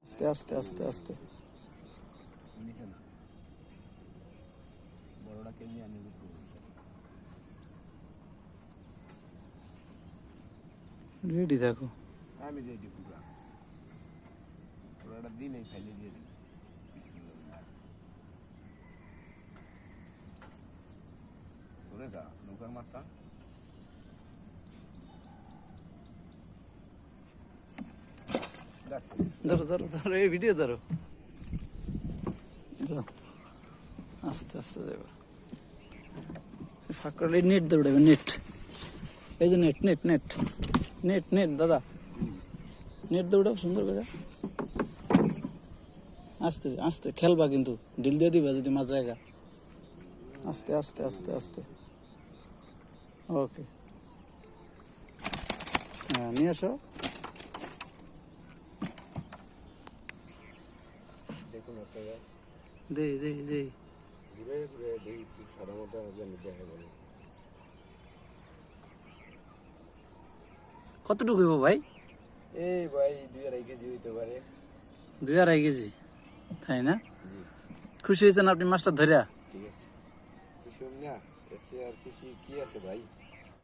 আস্তে আস্তে আস্তে আস্তে নিচে না বড়টা কেমনি আনি রেডি দেখো আমি রেডি পুরা ওরা দিলেই ফেলে দিয়ে দিই বিসমিল্লাহ। ওরে গা নৌকার মাথা ধরো ধরো ধরো, এই ভিডিও ধরো। আস্তে আস্তে যাবে। ফাঁক করলে নেট দৌড়াবে নেট এই যে net net net net net দাদা। নেট দৌড়াও সুন্দর করে। আস্তে আস্তে, খেলবা কিন্তু। ঢিল দিয়ে দিবা যদি মাছ জায়গা। আস্তে আস্তে আস্তে আস্তে। ওকে হ্যাঁ নিয়ে আসো। দেখুন আপনারা দে দে দে ঘুরে ঘুরে দেখি একটু সাদা মতো যেন দেখা গেল। কতটুকু হইব ভাই? এই ভাই দুই আড়াই কেজি হইতে পারে। দুই আড়াই কেজি? তাই না? খুশি হয়েছেন আপনি মাছটা ধরিয়া? ঠিক আছে। খুশি না? এসে আর খুশি কি আছে ভাই?